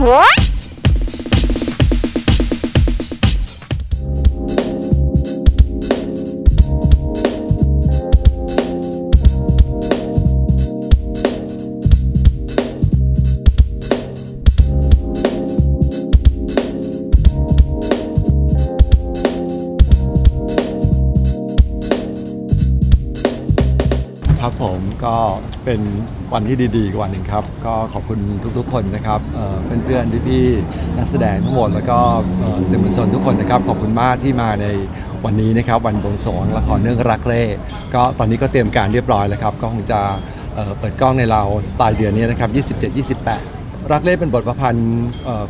뭐? ครับผมก็เป็นวันที่ดีๆกวันหนึ่งครับ ก็ขอบคุณทุกๆคนนะครับเเพื่อนๆพี่ๆนักแสดงทั้งหมดแล้วก็สื่อมวลชนทุกคนนะครับขอบคุณมากที่มาในวันนี้นะครับ วันบวงสรวงละครเรื่องรักเร่ก็ตอนนี้ก็เตรียมการเรียบร้อยแล้วครับ ก็คงจะเเปิดกล้องในเราปลายเดือนนี้นะครับ 27-28รักเล่เป็นบทประพันธ์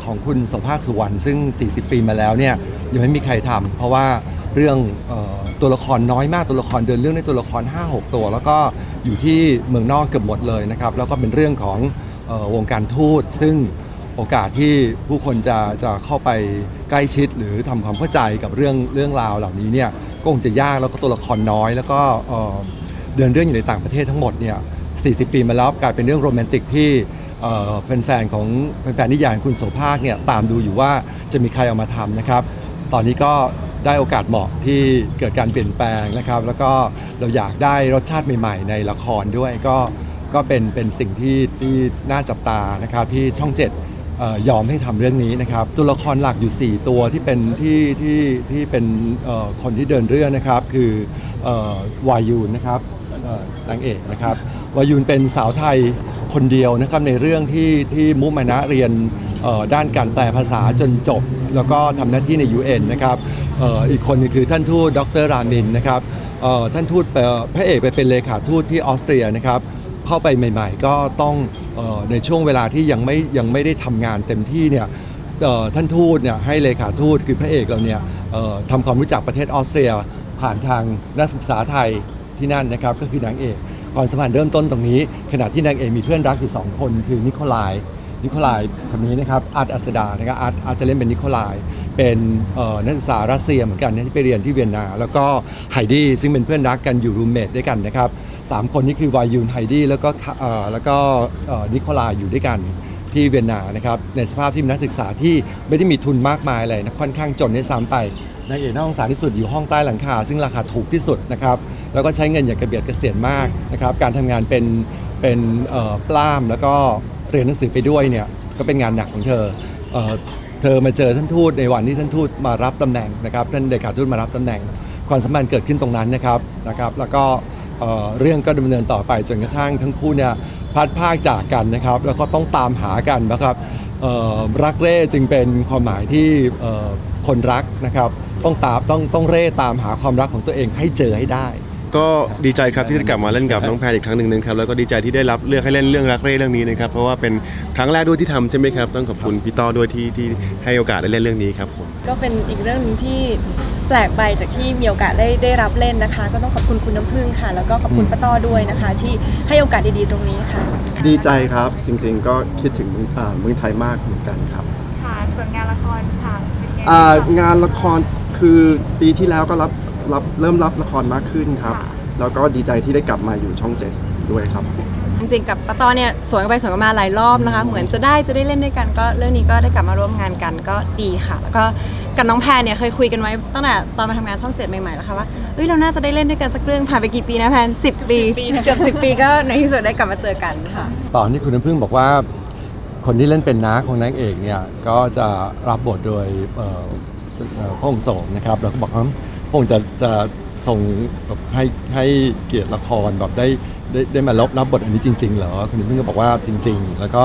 ของคุณโสภาคสุวรรณซึ่ง 40 ปีมาแล้วเนี่ยยังไม่มีใครทำเพราะว่า เรื่องออตัวละครน้อยมากตัวละครเดินเรื่องในตัวละคร 5-6 ตัว แล้วก็อยู่ที่เมืองนอกเกือบหมดเลยนะครับแล้วก็เป็นเรื่องของออวงการทูต ซึ่งโอกาสที่ผู้คนจะจะเข้าไปใกล้ชิดหรือทำความเข้าใจกับเรื่องเรื่องราวเหล่านี้เนี่ยก็คงจะยากแล้วก็ตัวละครน้อย แล้วก็เดินเรื่องอยู่ในต่างประเทศทั้งหมดเนี่ย40 ปีมาแล้วกลายเป็นเรื่องโรแมนติกที่เป็นแฟนของเป็นแฟนนิยายคุณโสภาคเนี่ยตามดูอยู่ว่าจะมีใครเอามาทำนะครับ ตอนนี้ก็ ได้โอกาสเหมาะที่เกิดการเปลี่ยนแปลงนะครับ แล้วก็เราอยากได้รสชาติใหม่ ๆ ในละครด้วยก็ก็เป็นเป็นสิ่งที่ที่น่าจับตานะครับที่ช่องเจ็ดยอมให้ทำเรื่องนี้นะครับ ตัวละครหลักอยู่ 4 ตัวที่เป็นที่ที่ที่เป็นคนที่เดินเรื่องนะครับ คืออวายูนนะครับนางเอกนะครับวายูนเป็นสาวไทยคนเดียวนะครับในเรื่องที่ที่มุมานะเรียนด้านการแปลภาษาจนจบ แล้วก็ทำหน้าที่ใน UN นะครับ อีกคนนึงคือท่านทูตดรรามินนะครับท่านทูตพระเอกไปเป็นเลขาทูตที่ออสเตรียนะครับเข้าไปใหม่ ๆ ก็ต้องออในช่วงเวลาที่ยังไม่ยังไม่ได้ทำงานเต็มที่เนี่ยท่านทูตเนี่ยให้เลขาทูตคือพระเอกเราเนี่ยทำความรู้จักประเทศออสเตรีย ผ่านทางนักศึกษาไทยที่นั่นนะครับก็คือนางเอกความสัมพันธ์เริ่มต้นตรงนี้ ขณะที่นางเอกมีเพื่อนรักอยู่สองคนคือนิโคลาย นิโคลายคนนี้นะครับอาร์ตอัสดานะครับอาร์ตอาร์ตจะเล่นเป็นนิโคลายเป็นนักศึกษารัสเซียเหมือนกันที่ไปเรียนที่เวียนนา แล้วก็ไฮดี้ซึ่งเป็นเพื่อนรักกันอยู่รูมเมทด้วยกันนะครับสามคนนี้คือวายูนไฮดี้แล้วก็แล้วก็นิโคลายอยู่ด้วยกันที่เวียนนานะครับในสภาพที่นักศึกษาที่ไม่ได้มีทุนมากมายอะไรนะค่อนข้างจนด้วยซ้ำไปนางเอกน่าสงสารที่สุดอยู่ห้องใต้หลังคา ซึ่งราคาถูกที่สุดนะครับแล้วก็ใช้เงินอย่างกระเบียดกระเสียนมากนะครับการทำงานเป็นเป็นปล้ามแล้วก็ เรียนหนังสือไปด้วยเนี่ยก็เป็นงานหนักของเธอเอ่อเธอมาเจอท่านทูตในวันที่ท่านทูตมารับตำแหน่งนะครับท่านเดขาทูตมารับตำแหน่ง ความสัมพันธ์เกิดขึ้นตรงนั้นนะครับนะครับแล้วก็เอ่อเรื่องก็ดำเนินต่อไปจนกระทั่งทั้งคู่เนี่ยพลัดพรากจากกันนะครับ แล้วก็ต้องตามหากันนะครับเอ่อรักเร่จึงเป็นความหมายที่เอ่อคนรักนะครับต้องตามต้องต้องเร่ตามหาความรักของตัวเองให้เจอให้ได้ ก็ดีใจครับที่ได้กลับมาเล่นกับน้องแพนอีกครั้งหนึ่งนะครับแล้วก็ดีใจที่ได้รับเลือกให้เล่นเรื่องรักเร่เรื่องนี้นะครับเพราะว่าเป็นครั้งแรกด้วยที่ทำใช่ไหมครับต้องขอบคุณพี่ต้อด้วยที่ที่ให้โอกาสได้เล่นเรื่องนี้ครับผมก็เป็นอีกเรื่องหนึงที่แปลกไปจากที่มีโอกาสได้ได้รับเล่นนะคะ ก็ต้องขอบคุณคุณน้ำพึ่งค่ะ แล้วก็ขอบคุณป้าต้อด้วยนะคะ ที่ให้โอกาสดีๆตรงนี้ค่ะ ดีใจครับจริงๆก็คิดถึงเมืองอ่าเมืองไทยมากเหมือนกันครับ ค่ะส่วนงานละครค่ะเป็นไงอ่าบ้างงานละครคือปีที่แล้วก็รับ รับเริ่มรับละครมากขึ้นครับ ค่ะ แล้วก็ดีใจที่ได้กลับมาอยู่ช่องเจ็ดด้วยครับ จริงๆกับป้าต้อเนี่ยสวนกันไปสวนกันมาหลายรอบนะคะ เหมือนจะได้จะได้เล่นด้วยกันก็เรื่องนี้ก็ได้กลับมาร่วมงานกันก็ดีค่ะ แล้วก็กับน้องแพรเนี่ยเคยคุยกันไว้ตั้งแต่ตอนมาทำงานช่องเจ็ดใหม่ๆแล้วค่ะว่าเอ้ยเราน่าจะได้เล่นด้วยกันสักเรื่องผ่านไปกี่ปีนะแพนสิบปีเกือบสิบปีก็ในที่สุดได้กลับมาเจอกันค่ะ ตอนที่คุณน้ำพึ่งบอกว่า คนที่เล่นเป็นน้าของนางเอกเนี่ยก็จะรับบทโดยเอ่อเอ่อพระองค์โสมนะครับเราก็บอกว่า พระองค์จะจะส่งแบบให้ให้เกียรติละครแบบได้ได้ได้มารับรับบทอันนี้จริง ๆ เหรอคุณน้ำพึ่งก็บอกว่าจริง ๆ แล้วก็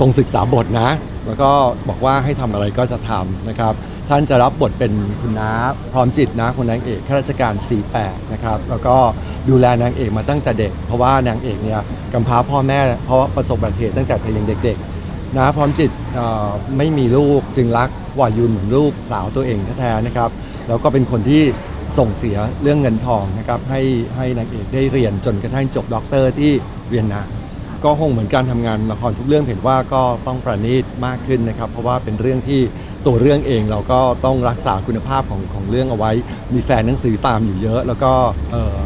ทรงศึกษาบทนะ แล้วก็บอกว่าให้ทำอะไรก็จะทำนะครับ ท่านจะรับบทเป็นคุณน้าพร้อมจิตนะของนางเอกข้าราชการ 48 นะครับ แล้วก็ดูแลนางเอกมาตั้งแต่เด็ก เพราะว่านางเอกเนี่ยกำพร้าพ่อแม่เพราะประสบอุบัติเหตุตั้งแต่เธอยังเด็ก ๆ นะพร้อมจิตไม่มีลูกจึงรัก วายุนเหมือนลูกสาวตัวเองแท้ๆนะครับแล้วก็เป็นคนที่ส่งเสียเรื่องเงินทองนะครับให้ให้นางเอกได้เรียนจนกระทั่งจบด็อกเตอร์ที่เวียนนาก็คงเหมือนการทำงานละครทุกเรื่องเห็นว่าก็ต้องประณีตมากขึ้นนะครับ เพราะว่าเป็นเรื่องที่ตัวเรื่องเองเราก็ต้องรักษาคุณภาพของของเรื่องเอาไว้ มีแฟนหนังสือตามอยู่เยอะ แล้วก็เออ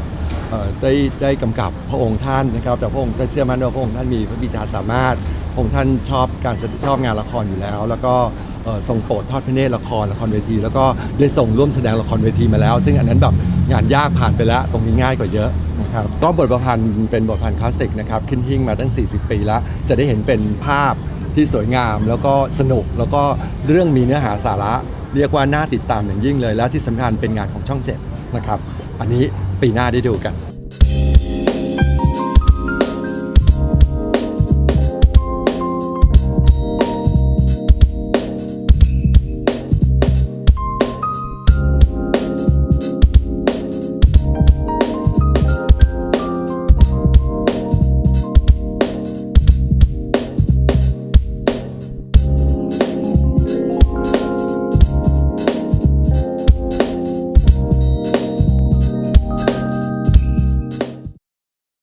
ได้ได้กำกับพระองค์ท่านนะครับ แต่พระองค์ก็เชื่อมั่นว่าพระองค์ท่านมีพระบิดาสามารถ องค์ท่านชอบการชอบงานละครอยู่แล้ว แล้วก็เอ่อทรงโปรดทอดพระเนตรละครละครเวที แล้วก็ได้ส่งร่วมแสดงละครเวทีมาแล้ว ซึ่งอันนั้นแบบงานยากผ่านไปแล้ว ตรงนี้ง่ายกว่าเยอะนะครับก็บทประพันธ์เป็นบทประพันธ์คลาสสิกนะครับขึ้นหิ้งมาตั้ง 40 ปีแล้ว จะได้เห็นเป็นภาพที่สวยงามแล้วก็สนุกแล้วก็เรื่องมีเนื้อหาสาระ เรียกว่าน่าติดตามอย่างยิ่งเลย และที่สำคัญเป็นงานของช่องเจ็ดนะครับ อันนี้ปีหน้าได้ดูกัน